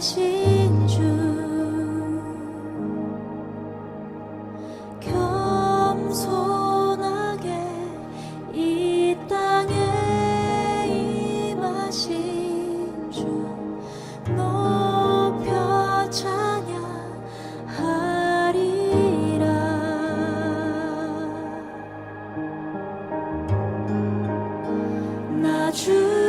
신 주. 겸손하게 이 땅에 임하신 주. 높여 찬양하리라. 나주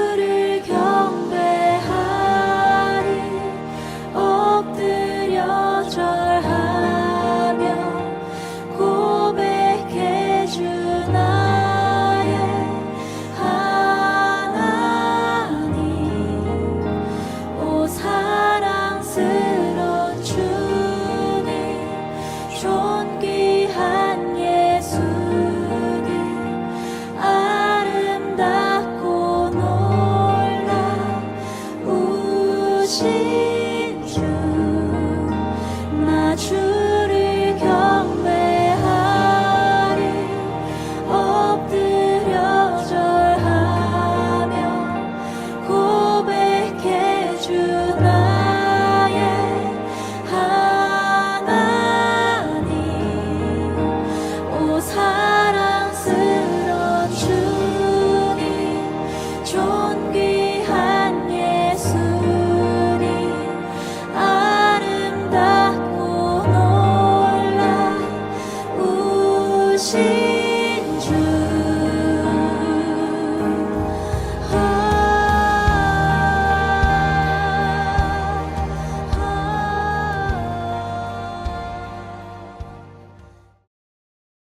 주시